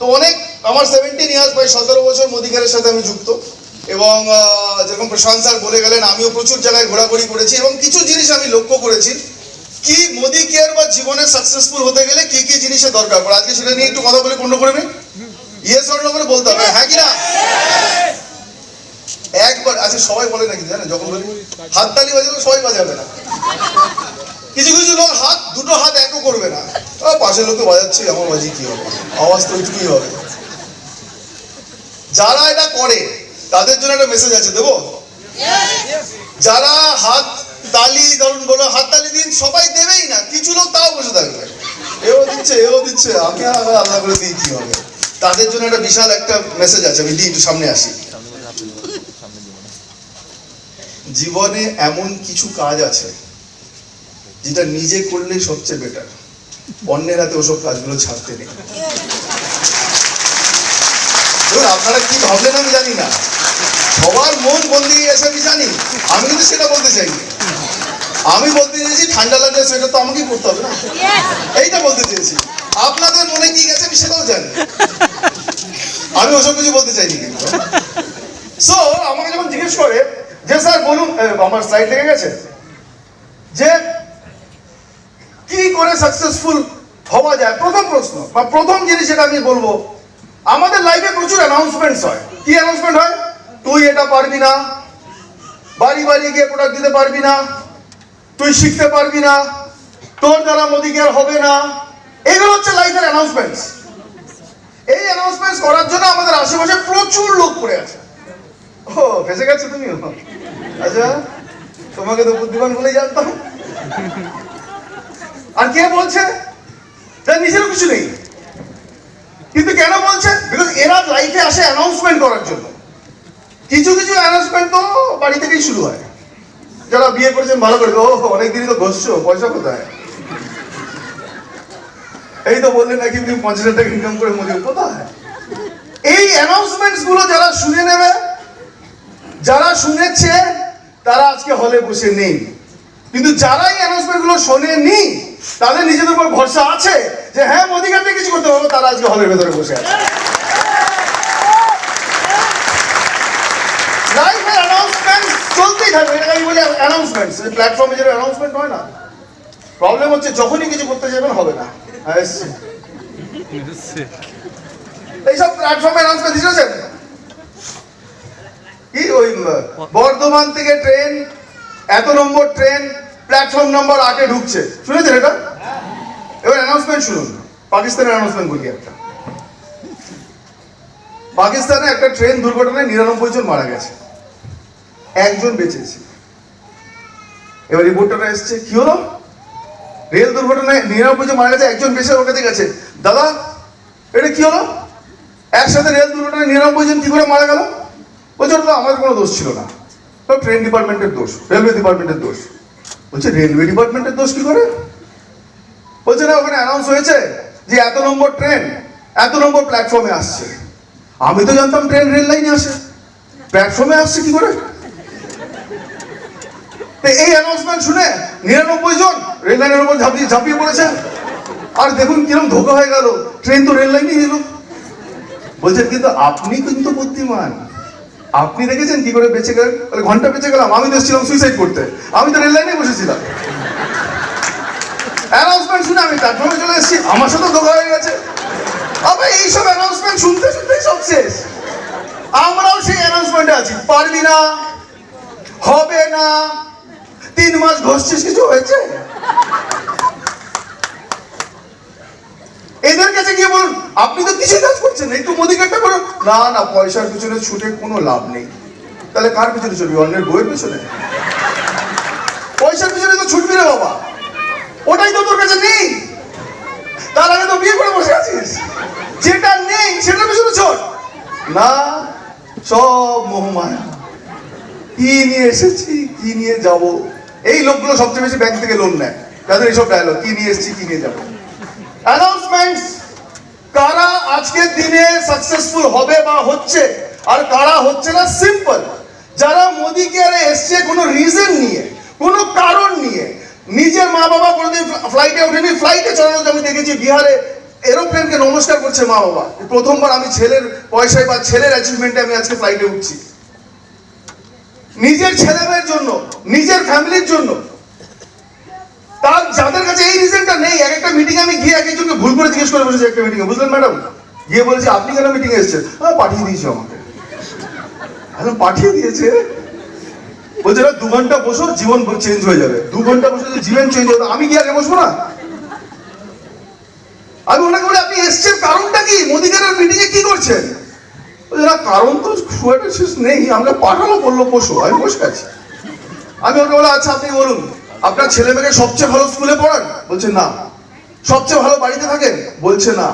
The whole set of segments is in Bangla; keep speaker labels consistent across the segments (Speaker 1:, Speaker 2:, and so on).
Speaker 1: তো অনেক আমার সেভেন্টিন ইয়ার্স প্রায় সতেরো বছর মোদিকারের সাথে আমি যুক্ত। এবং যেরকম প্রশান্ত স্যার বলে গেলেন, আমিও প্রচুর জায়গায় ঘোরাঘুরি করেছি এবং কিছু জিনিস আমি লক্ষ্য করেছি কি মোদি কেয়ার বা জীবনে সাকসেসফুল হতে গেলে কি কি জিনিসের দরকার পড়ে? আজকে সেটা নিয়ে একটু কথা বলে, পূর্ণ করবে ইয়েস অর করে বলতে হবে। হ্যাঁ কি না? একবার আচ্ছা সবাই বলে নাকি, জানেন, যখন বলি, হাততালি বাজাবে সবাই বাজাবে না। কিছু কিছু লোক হাত, দুটো হাত একও করবে না। পাশের লোক বাজাচ্ছে, আমার বাজি কি হবে? আওয়াজ তো ওইটুকুই হবে। যারা এটা করে, তাদের জন্য একটা মেসেজ আছে, দেবো? যারা হাত তালি, ধরুন বলো, হাত তালি দিন, সবাই দেবেই না, কিছু লোক তাও বসে থাকবে। এও দিচ্ছে এও দিচ্ছে, আমি আর আলাদা করে দিই, কি হবে? তাদের জন্য একটা বিশাল একটা মেসেজ আছে, আমি দিই, একটু সামনে আসি। জীবনে এমন কিছু কাজ আছে যেটা নিজে করলেই সবচেয়ে বেটার অন্যের হাতে ওসব কাজগুলো ছাড়তে নেই। আপনারা কি ভাবলেন আমি জানি না। সবার মন বন্দি গেছে আমি জানি। আমি কিন্তু সেটা বলতে চাই আমি বলতে চেয়েছি ঠান্ডা লাগলে সেটা তো আমাকেই করতে হবে না। এইটা বলতে চেয়েছি। আপনাদের মনে কি গেছে আমি সেটাও জানি আমি ওসব কিছু বলতে চাইনি কিন্তু। সো আমাকে যখন জিজ্ঞেস করে, যে স্যার বলুন আমার স্লাইড লেগে গেছে। যে করে সাকসেসফুল হওয়া যায়? প্রথম প্রশ্ন, বা প্রথম জিনিস যেটা আমি বলব, আমাদের লাইফে প্রচুর অ্যানাউন্সমেন্টস হয়। কি অ্যানাউন্সমেন্ট হয়? তুই এটা পারবি না, বাড়ি বাড়ি গিয়ে প্রোডাক্ট দিতে পারবি না, তুই শিখতে পারবি না, তোর দ্বারা মোদি কেয়ার হবে না? এগুলো হচ্ছে লাইফের অ্যানাউন্সমেন্টস এই অ্যানাউন্সমেন্টস করার জন্য আমাদের আশেপাশে প্রচুর লোক পড়ে আছে। ও, ফেসে গেছো তুমি আচ্ছা তোমাকে তো বুদ্ধিমান বলেই জানতাম। আর কে বলছে? তার নিজেরও কিছু নেই। কিন্তু কেন বলছে? বিকজ এরা লাইফে আসে অ্যানাউন্সমেন্ট করার জন্য। কিছু কিছু অ্যানাউন্সমেন্ট তো বাড়ি থেকেই শুরু হয়। যারা বিয়ে করেছেন ভালো করে ও অনেকদিনই তো ঘষছো, পয়সা কোথায়? এই তো বললেন নাকি তুমি পঞ্চাশ হাজার টাকা ইনকাম করে মনে কোথায়? এই অ্যানাউন্সমেন্টসগুলো যারা শুনে নেবে, যারা শুনেছে, তারা আজকে হলে বসে নেই। কিন্তু যারা এই অ্যানাউন্সমেন্টগুলো শোনেনি, তাদের নিজেদের উপর ভরসা আছে যে হ্যাঁ মোদি কাছে কিছু করতে পারব তারা আজকে হলের ভেতরে বসে আছে। অ্যানাউন্সমেন্ট চলতেই থাকবে প্ল্যাটফর্মে হয় না প্রবলেম হচ্ছে যখনই কিছু করতে হবে না। এইসব প্ল্যাটফর্মে কি ওই বর্ধমান থেকে ট্রেন এত নম্বর ট্রেন প্ল্যাটফর্ম নম্বর আটে ঢুকছে। শুনেছেন এটা? এবার অ্যানাউন্সমেন্ট শুনুন। পাকিস্তানের অ্যানাউন্সমেন্ট বলি একটা। পাকিস্তানে একটা ট্রেন দুর্ঘটনায় নিরানব্বই জন মারা গেছে। একজন বেঁচেছে। এবার রিপোর্টাররা এসছে। কি হলো? রেল দুর্ঘটনায় নিরানব্বই জন মারা গেছে একজন বেঁচে ওর কাছে গেছে। দাদা এটা কি হলো? একসাথে রেল দুর্ঘটনায় নিরানব্বই জন কি করে মারা গেল? বলছে আমাদের কোনো দোষ ছিল না। তো ট্রেন ডিপার্টমেন্টের দোষ রেলওয়ে ডিপার্টমেন্টের দোষ। বলছে রেলওয়ে ডিপার্টমেন্টের দোষ কি করে? বলছে, না, ওখানে অ্যানাউন্স হয়েছে যে এত নম্বর ট্রেন এত নম্বর প্ল্যাটফর্মে আসছে। আমি তো জানতাম ট্রেন রেল লাইনে আসে। প্ল্যাটফর্মে আসছে কি করে? এই অ্যানাউন্সমেন্ট শুনে নিরানব্বই জন রেল লাইনের উপর ঝাঁপিয়ে ঝাঁপিয়ে পড়েছে। আর দেখুন কিরম ধোকা হয়ে গেল। ট্রেন তো রেল লাইনেই এলো। বলছেন কিন্তু আপনি কিন্তু বুদ্ধিমান। আপনি দেখেছেন কি করে বেঁচে গেলেন? ঘণ্টা বেঁচে গেলাম, আমি তো এসেছিলাম সুইসাইড করতে। আমি তো রেল লাইনে বসেছিলাম। অ্যানাউন্সমেন্ট শুনে আমি প্ল্যাটফর্মে চলে এসেছি। আমার সাথে ধোকা হয়ে গেছে। আবার এইসব অ্যানাউন্সমেন্ট শুনতে শুনতেই সব শেষ। আমরাও সেই অ্যানাউন্সমেন্টে আছি। পারবি না, হবে না, তিন মাস ঘষছিস, কিছু হয়েছে? এদের কাছে গিয়ে বলুন, আপনি তো কিছুই কাজ করছেন? একটু মোদি কার্ডটা করুন। না না, পয়সার পিছনে ছুটে কোনো লাভ নেই। তাহলে কার পিছনে ছুটবি, অন্যের বইয়ের পিছনে? পয়সার পিছনে তো ছুটবি রে বাবা। ওটাই তো তোর কাছে নেই। তার আগে তো বিয়ে করে বসে আছিস যেটা নেই, সেটার পিছনে ছোট। না, সব মোহমায়া। কি নিয়ে এসেছি, কি নিয়ে যাব? এই লোকগুলো সবচেয়ে বেশি ব্যাংক থেকে লোন নেয়। তাদের এইসব ডায়লগ কি নিয়ে এসেছি, কি নিয়ে যাব? অ্যানাউন্সমেন্টস কারা আজকের দিনে সাকসেসফুল হবে বা হচ্ছে? আর কারা হচ্ছে না সিম্পল যারা মোদি কেয়ারে এসছে কোনো রিজন নিয়ে, কোনো কারণ নিয়ে, নিজের মা বাবা কোনোদিন ফ্লাইটে ওঠেনি ফ্লাইটে চড়ানো আমি দেখেছি, বিহারে এরোপ্লেনকে নমস্কার করছে মা বাবা প্রথমবার আমি ছেলের পয়সায় বা ছেলের অ্যাচিভমেন্টে আমি আজকে ফ্লাইটে উঠছি। নিজের ছেলেমেয়ের জন্য, নিজের ফ্যামিলির জন্য তার যাদের কাছে এই রিজনটা নেই, এক একটা মিটিং আমি গিয়ে এক একজনকে ভুল করে জিজ্ঞেস করে বসেছি একটা মিটিংয়ে বুঝলেন ম্যাডাম গিয়ে বলেছি, আপনি কেন মিটিংয়ে এসেছেন? হ্যাঁ পাঠিয়ে দিয়েছি আমাকে। এখন পাঠিয়ে দিয়েছে? বলছে, না, দু ঘণ্টা বসো, জীবন চেঞ্জ হয়ে যাবে। দু ঘণ্টা বসে জীবন চেঞ্জ হবে আমি কি আগে বসবো না? আমি ওনাকে বলি, আপনি এসছেন, কারণটা কি? মোদিগারের মিটিং এ কি করছেন? বলছে, না, কারণ তো খুব একটা শেষ নেই আমাকে পাঠানো বলল বসো। আমি বসে আছি। আমি ওকে বলে আচ্ছা আপনি বলুন। আপনার ছেলে মেয়েকে সবচেয়ে ভালো স্কুলে পড়ান? বলছে, না। সবচেয়ে ভালো বাড়িতে থাকেন? বলছে, না।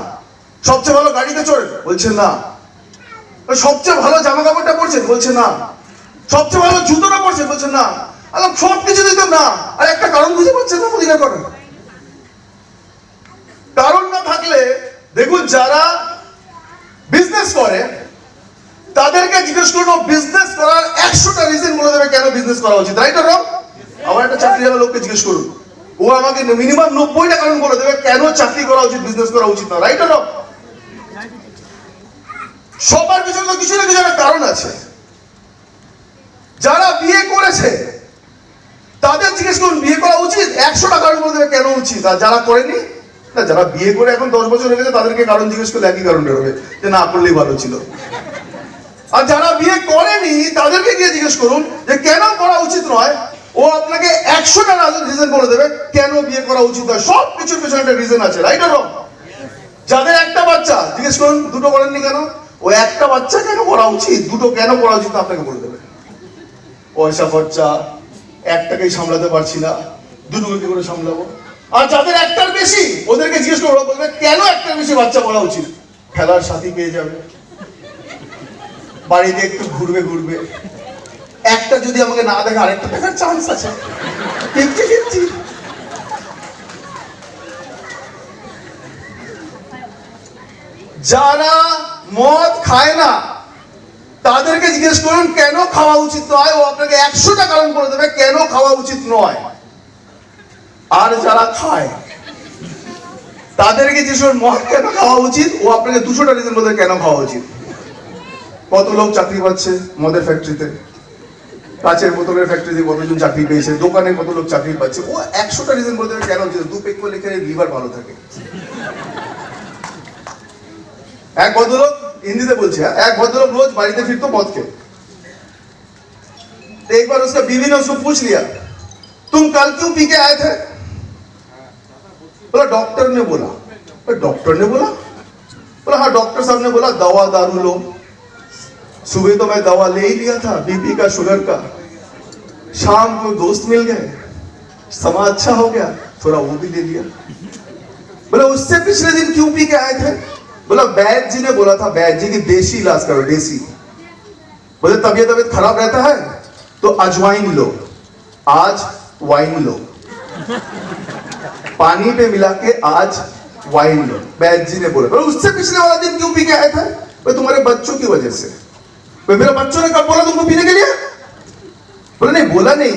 Speaker 1: সবচেয়ে ভালো গাড়িতে চড়েন? বলছে, না। সবচেয়ে ভালো জামা কাপড়টা পরছেন? বলছে, না। সবচেয়ে ভালো জুতোটা পরছেন? বলছে, না। আলাম সব কিছু দিত না। আর একটা কারণ বুঝে পাচ্ছেন না অধিকার করেন? কারণ না থাকলে, দেখুন, যারা বিজনেস করে, তাদেরকে জিজ্ঞেস করব বিজনেস করার একশোটা রিজন বলে দেবে কেন বিজনেস করা উচিত। রাইট রং আমার একটা চাকরি যাওয়া লোককে জিজ্ঞেস করুন। ও আমাকে মিনিমাম নব্বইটা কারণ বলে দেবে, কেন চাকরি করা উচিত বিজনেস করা উচিত না রাইট রং সবার পিছনে কিছু না কিছু একটা কারণ আছে। যারা বিয়ে করেছে, তাদের জিজ্ঞেস করুন, বিয়ে করা উচিত? একশোটা কারণ বলে দেবে, কেন উচিত? আর যারা করেনি, না, যারা বিয়ে করে এখন দশ বছর হয়ে গেছে, তাদেরকে কারণ জিজ্ঞেস করলে একই কারণ বেরোবে, যে না, করলেই ভালো ছিল। আর যারা বিয়ে করেনি, তাদেরকে গিয়ে জিজ্ঞেস করুন, যে কেন করা উচিত নয়? ও আপনাকে একশোটা রিজন বলে দেবে কেন বিয়ে করা উচিত নয় সব কিছুর পেছনে একটা রিজন আছে রাইট আর যাদের একটা বাচ্চা, জিজ্ঞেস করুন, দুটো করেননি কেন? ও একটা বাচ্চা কেন করা উচিত? দুটো কেন করা উচিত আপনাকে বলে দেবে। পয়সা খরচা, একটাকেই সামলাতে পারছি না, দুটোকে কি করে সামলাবো? আর যাদের একটার বেশি, ওদেরকে জিজ্ঞেস করব বলবে, কেন একটার বেশি বাচ্চা করা উচিত? খেলার সাথী পেয়ে যাবে। বাড়িতে একটু ঘুরবে ঘুরবে। একটা যদি আমাকে না দেখে আরেকটা দেখার চান্স আছে। Fifty fifty. যারা মদ খায় না, তাদেরকে জিজ্ঞেস করুন, কেন খাওয়া উচিত নয়? ও আপনাকে একশোটা কারণ করে দেবে, কেন খাওয়া উচিত নয়? আর যারা খায়, তাদেরকে করুন, মদ কেন খাওয়া উচিত? ও আপনাকে দুশোটা রিজন বলে দেবে কেন খাওয়া উচিত। কত লোক চাকরি পাচ্ছে মদের ফ্যাক্টরিতে কাচের বোতলের ফ্যাক্টরিতে কতজন চাকরি পেয়েছে দোকানে কত লোক চাকরি পাচ্ছে ও একশোটা রিজন বলতে হবে কেন উচিত দু পেক করলে খেলে লিভার ভালো থাকে এক ভদ্রলোক হিন্দিতে বলছে হ্যাঁ? এক ভদ্রলোক रोज বাড়িতে फिरतो मौत के तो एक बार उसका बीवी ने उसको पूछ लिया तुम कल क्यों पी के आए थे बोला डॉक्टर ने बोला बोला, डॉक्टर ने बोला बोला हाँ डॉक्टर साहब ने बोला दवा दारू लो सुबह तो मैं दवा ले ही लिया था, बीपी का, शुगर का। शाम को दोस्त मिल गए, समा अच्छा हो गया, थोड़ा वो भी ले लिया। बोला, उससे पिछले दिन क्यों पी के आए थे? बोला, बैद जी ने बोला था, बैद जी की देसी इलाज करो, देसी। बोले, तबियत तबियत खराब रहता है तो अजवाइन लो, आज वाइन लो। पानी पे मिला के आज वाइन लो। बैद जी ने बोला उससे पिछले वाला दिन क्यों पी के आए थे? तुम्हारे बच्चों की वजह से। मेरे बच्चों ने कब बोला तुमको पीने के लिए? बोले, नहीं, बोला नहीं।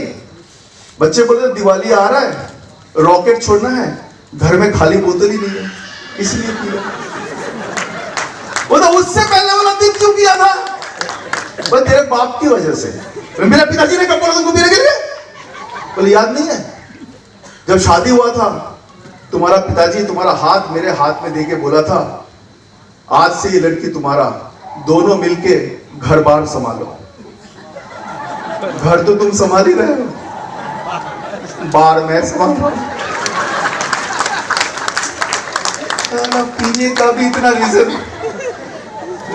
Speaker 1: बच्चे बोले दिवाली आ रहा है, रॉकेट छोड़ना है, घर में खाली बोतल ही नहीं है, इसलिए पिया वो तो उससे पहले वाला दिन क्यों किया था? बोले, तेरे बाप की वजह से। मेरे पिताजी ने कब बोला तुमको पीने के लिए? बोले, याद नहीं है, जब शादी हुआ था, तुम्हारा पिताजी तुम्हारा हाथ मेरे हाथ में दे के बोला था, आज से ये लड़की तुम्हारा दोनों मिलके घर बार संभालो घर तो तुम संभाल ही रहे हो बार मैं संभाल रहा हूं साला पीने का भी इतना रीजन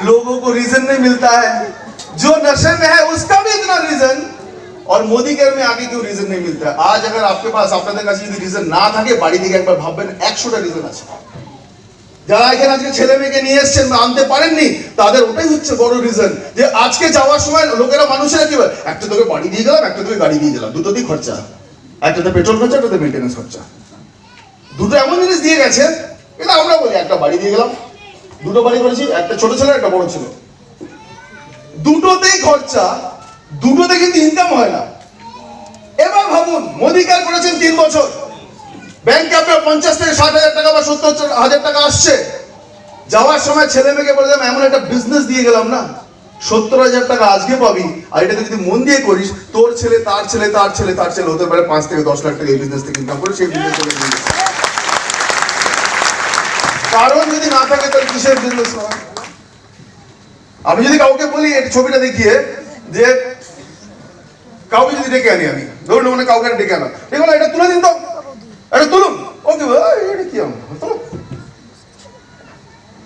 Speaker 1: लोगों को रीजन नहीं मिलता है जो नशे में है उसका भी इतना रीजन और মোদি কেয়ার में आगे क्यों रीजन नहीं मिलता है आज अगर आपके पास আপনাদের কাছে যদি রিজন না থাকে বাড়ি থেকে একবার ভাববেন একশোটা রিজন আছে যারা এখানে আজকে ছেলে মেয়েকে নিয়ে এসছেন বা আনতে পারেননি, তাদের ওটাই হচ্ছে বড় রিজন যে আজকে যাওয়ার সময় লোকেরা মানুষেরা কি একটা তোকে বাড়ি দিয়ে গেলাম, একটা তোকে গাড়ি দিয়ে গেলাম, দুটোতেই খরচা। একটাতে পেট্রোল খরচা একটাতে মেনটেন্স খরচা। দুটো এমন জিনিস দিয়ে গেছে, এটা আমরা বলি, একটা বাড়ি দিয়ে গেলাম, দুটো বাড়ি করেছি, একটা ছোট ছেলে, একটা বড় ছেলে। দুটোতেই খরচা, দুটোতে কিন্তু ইনকাম হয় না। এবার ভাবুন, মোদি কার করেছেন তিন বছর? ব্যাংকে আপনার পঞ্চাশ থেকে ষাট হাজার টাকা বা সত্তর হাজার টাকা আসছে। যাওয়ার সময় ছেলে মেয়েকে এমন একটা বিজনেস দিয়ে গেলাম না। সত্তর হাজার টাকা আজকে পাবি। আর এটাকে যদি মন দিয়ে করিস, তোর ছেলে, তার ছেলে তার ছেলে তার ছেলে হতে পারে পাঁচ থেকে দশ লাখ টাকা এই বিজনেস থেকে ইনকাম করে, সেই বিজনেস করে কারণ যদি না থাকে, তাহলে কিসের বিজনেস হয়? আমি যদি কাউকে বলি ছবিটা দেখিয়ে, যে কাউকে যদি ডেকে আনি আমি। ধরুন মানে কাউকে ডেকে আনা। দেখো এটা তুলে দিন তো। এটা তুলুন। ওকে এটা কি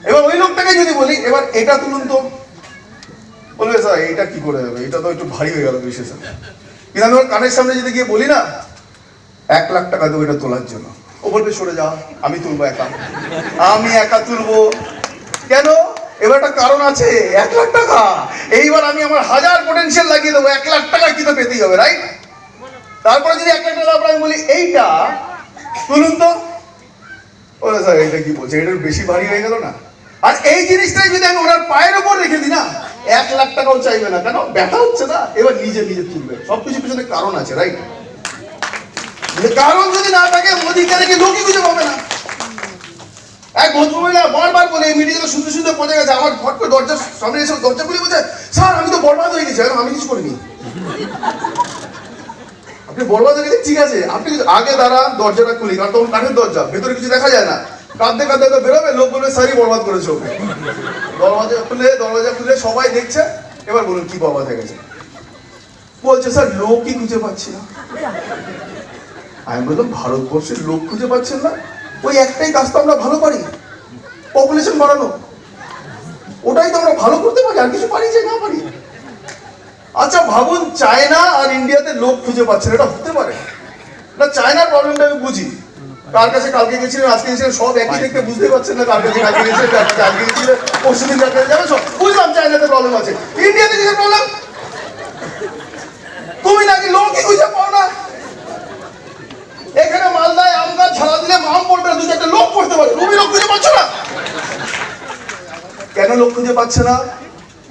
Speaker 1: এবার ওই লোকটাকে যদি বলি, এবার এটা তুলুন তো। বলবে, স্যার, এটা কি করে যাবে এটা তো একটু ভারী হয়ে গেল বিশেষ। কিন্তু আমি কানের সামনে যদি গিয়ে বলি না, এক লাখ টাকা দেবো এটা তোলার জন্য। ও বলবে, সরে যা, আমি তুলবো একা। আমি একা তুলবো। কেন? এবার একটা কারণ আছে, এক লাখ টাকা। এইবার আমি আমার হাজার পোটেনশিয়াল লাগিয়ে দেবো। এক লাখ টাকা কিন্তু পেতেই হবে রাইট তারপরে যদি এক লাখ টাকা আমি বলি, এইটা তুলুন তো। ওরা স্যার, এটা কি বলছে? এটা বেশি ভারী হয়ে গেল না? আর এই জিনিসটাই যদি আমি ওনার পায়ের উপর রেখে দিই না, এক লাখ টাকাও চাইবে না। কেন? ব্যথা হচ্ছে না? এবার নিজে নিজে তুলবে। সবকিছু পিছনে কারণ আছে রাইট কারণ যদি না থাকে মোদিকে রেখে লোকই খুঁজে পাবে না? এক ভদ্রমহিলা বারবার বলে, এই মিডিয়াতে শুনতে শুনতে পৌঁছে গেছে। আমার ফট করে দরজার সামনে এসে দরজা খুলে বলছে, স্যার, আমি তো বরবাদ হয়ে গেছি। আমি কিছু করিনি। আপনি বরবাদ হয়ে ঠিক আছে? আপনি আগে দাঁড়ান, দরজাটা খুলি, কারণ তখন কাঠের দরজা, ভেতরে কিছু দেখা যায় না। কাঁদতে কাঁদতে তো বেরোবে, লোক বলবে, স্যারই বরবাদ করেছে ওকে। দরজা খুলে দরজা খুলে সবাই দেখছে, এবার বলুন, কি বরবাদ হয়ে গেছে? বলছে, স্যার লোকই খুঁজে পাচ্ছি না? আমি বললাম, ভারতবর্ষের লোক খুঁজে পাচ্ছেন না? ওই একটাই কাজ তো আমরা ভালো পারি পপুলেশন বাড়ানো। ওটাই তো আমরা ভালো করতে পারি, আর কিছু পারি যে না পারি। আচ্ছা ভাবুন চায়না আর ইন্ডিয়াতে লোক খুঁজে পাচ্ছেন এটা হতে পারে। না চায়নার প্রবলেমটা আমি বুঝি। কার কাছে কালকে গেছিলেন আজকে গেছিলেন সব একই দেখতে বুঝতে পারছেন না কার কাছে কালকে গেছিলেন কার কাছে আজকে গেছিলেন পরশু দিন কার কাছে যাবে সব বুঝলাম চায়নাতে প্রবলেম আছে। ইন্ডিয়াতে কিছু প্রবলেম তুমি নাকি লোকই খুঁজে পাও না। এখানে মালদায় আম গাছ ছাড়া দিলে আম পড়বে দু চারটে লোক পড়তে পারে। তুমি লোক খুঁজে পাচ্ছ না? কেন লোক খুঁজে পাচ্ছে না?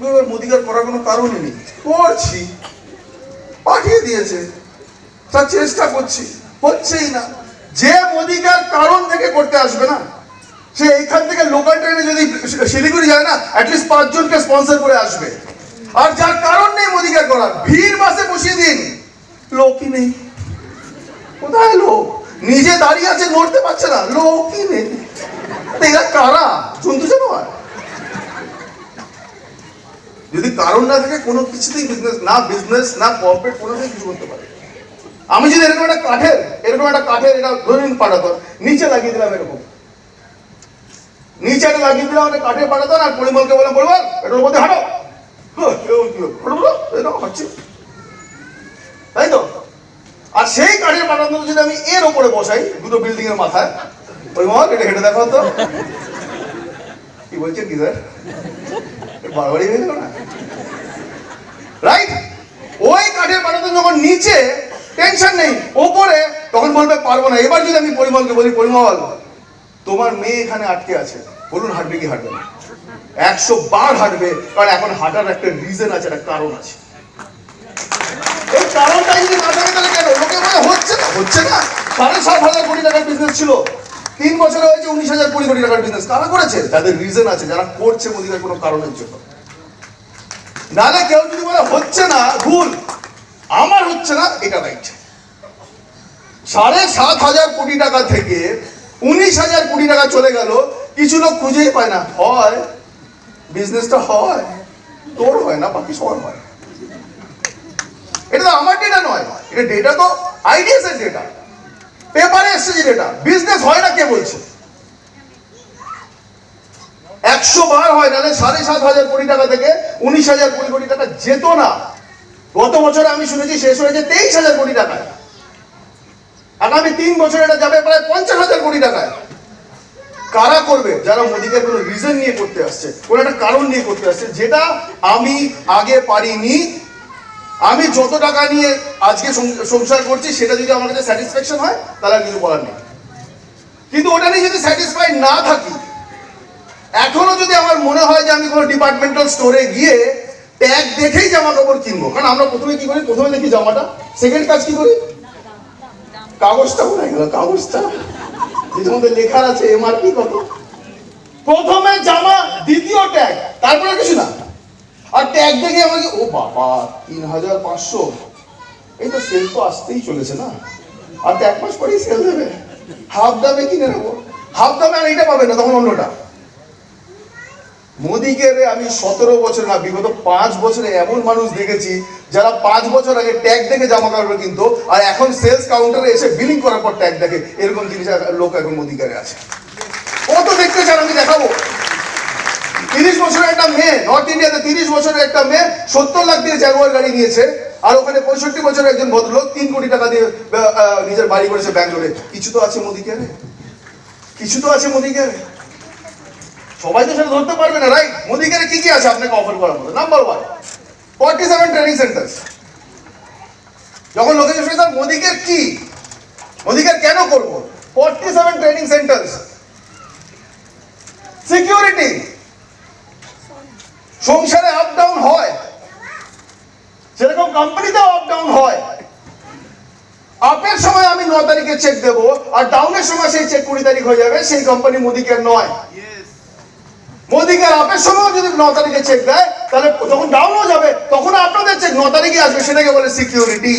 Speaker 1: এবার মোদিকার করার কোনো কারণই নেই। করছি। পাঠিয়ে দিয়েছে। তার চেষ্টা করছি। হচ্ছেই না। যে মোদিকার কারণ থেকে করতে আসবে না, সে এইখান থেকে লোকাল ট্রেনে যদি শিলিগুড়ি যায় না অ্যাটলিস্ট পাঁচজনকে স্পন্সর করে আসবে। আর যার কারণ নেই মোদিকার করার, ভিড় বাসে বসিয়ে দিন। লোকই নেই। কোথায় লোক? নিজে দাঁড়িয়ে আছে নড়তে পারছে না। লোকই নেই। এরা কারা? জন্তু জানোয়ার? যদি কারণ না থাকে, কোনো কিছুতেই বিজনেস না বিজনেস না কর্পোরেট কোনোটাই কিছু করতে পারে আমি যদি এরকম একটা কাঠের, এরকম একটা কাঠের এটা ধরুন পাঠাতন নিচে লাগিয়ে দিলাম এরকম। নিচে একটা লাগিয়ে দিলাম, একটা কাঠের পাঠাতন আর পরিমলকে বললাম, পরিমল এটার মধ্যে হাঁটো। এরকম হাঁটছি। তাই তো? আর সেই কাঠের পাঠাতন যদি আমি এর ওপরে বসাই, দুটো বিল্ডিং এর মাথায়, পরিমল, এটা হেঁটে দেখো তো। কি বলছেন কি স্যার? বাড়াবাড়ি হয়ে না? রাইট ওই কাঠের পাটাতন যখন নিচে টেনশন নেই, ওপরে, তখন বলবে, পারব না। এবার যদি আমি পরিমলকে বলি, পরিমল, তোমার মেয়ে এখানে আটকে আছে। বলুন, হাঁটবে কি হাঁটবে না? একশো বার হাঁটবে, কারণ এখন হাঁটার একটা রিজন আছে, একটা কারণ আছে। এই কারণটা যদি না থাকে, তাহলে কেন? লোকে বলে হচ্ছে না? হচ্ছে না? সাড়ে সাত হাজার কোটি টাকার বিজনেস ছিল। তিন বছরে হয়েছে উনিশ হাজার কোটি কোটি টাকার বিজনেস কারা করেছে? যাদের রিজন আছে, যারা করছে মোদিকার কোনো কারণের জন্য। নালে কেউ যদি বলে, হচ্ছে না, ভুল। আমার হচ্ছে না, এটা রাইট সাড়ে সাত হাজার কোটি টাকা থেকে উনিশ হাজার কোটি টাকা চলে গেল, কিছু লোক খুঁজেই পায় না। হয় বিজনেসটা হয়, তোর হয় না, বাকি সবার হয়। এটা তো আমার ডেটা নয়। এটা ডেটা তো আইডিয়াস এর ডেটা পেপারে এসছে যে ডেটা বিজনেস হয় না কে বলছে? একশো বার হয় তাহলে সাড়ে সাত হাজার কোটি টাকা থেকে উনিশ হাজার কোটি কোটি টাকা যেত না। গত বছরে আমি শুনেছি শেষ হয়েছে তেইশ হাজার কোটি টাকায়। আগামী তিন বছর এটা যাবে প্রায় পঞ্চাশ হাজার কোটি টাকায়। কারা করবে? যারা মোদিকে কোনো রিজন নিয়ে করতে আসছে, কোনো একটা কারণ নিয়ে করতে আসছে, যেটা আমি আগে পারিনি আমি যত টাকা নিয়ে আজকে সংসার করছি, সেটা যদি আমার কাছে স্যাটিসফ্যাকশন হয়, তাহলে আর কিছু বলার নেই। কিন্তু ওটা নিয়ে যদি স্যাটিসফাই না থাকি, এখনও যদি আমার মনে হয় যে আমি কোনো ডিপার্টমেন্টাল স্টোরে গিয়ে ট্যাগ দেখেই জামা কাপড় কিনবো, কারণ আমরা প্রথমে কি করি? প্রথমে দেখি জামাটা সেকেন্ড কাজ কি করি? কাগজটা কোথায় গেল? কাগজটা? যেটার মধ্যে লেখা আছে এমআরপি কত? প্রথমে জামা, দ্বিতীয় ট্যাগ তারপরে কিছু না। আর ট্যাগ দেখে আমাকে, ও বাবা তিন হাজার পাঁচশো। এই তো সেল তো আসতেই চলেছে না? আর তো এক মাস পরেই সেল দেবে। হাফ দামে কিনে নেব। হাফ দামে আর এটা পাবে না, তখন অন্যটা। মোদিকে আমি সতেরো বছর না, বিগত পাঁচ বছরে এমন মানুষ দেখেছি, যারা পাঁচ বছর আগে ট্যাগ দেখে জামা কাপড় কিন্তু, আর এখন সেলস কাউন্টারে এসে বিলিং করার পর ট্যাগ দেখে, এরকম জিনিস লোক এখন মোদিকারে আছে। ও তো দেখতে চান আমি দেখাবো। তিরিশ বছরের একটা মেয়ে নর্থ ইন্ডিয়াতে তিরিশ বছরের একটা মেয়ে, সত্তর লাখ দিয়ে জাগুয়ার গাড়ি নিয়েছে। আর ওখানে পঁয়ষট্টি বছরের একজন ভদ্রলোক তিন কোটি টাকা দিয়ে নিজের বাড়ি করেছে ব্যাঙ্গালোরে। কিছু তো আছে মোদিকে। রে কিছু তো আছে মোদিকে। রে সবাই তো সেটা ধরতে পারবে না রাইট মোদিকে কি কি আছে আপনাকে অফার করার মতো? Number one forty seven training centre যখন লোকে জিজ্ঞেস "স্যার, মোদিকে কি? মোদিকে কেন করব? Forty seven training centre security সংসারে আপ ডাউন হয়। সেরকম কোম্পানিতেও আপ ডাউন হয়। আপের সময় আমি ন তারিখে চেক দেব আর ডাউনের সময় সেই চেক কুড়ি তারিখ হয়ে যাবে সেই কোম্পানি মোদিকে নয়। মোদিকে আপের সময় যদি ন তারিখে চেক দেয় তাহলে যখন ডাউন হয়ে যাবে তখন আপনাদের চেক ন তারিখে আসবে সেটাকে বলে সিকিউরিটি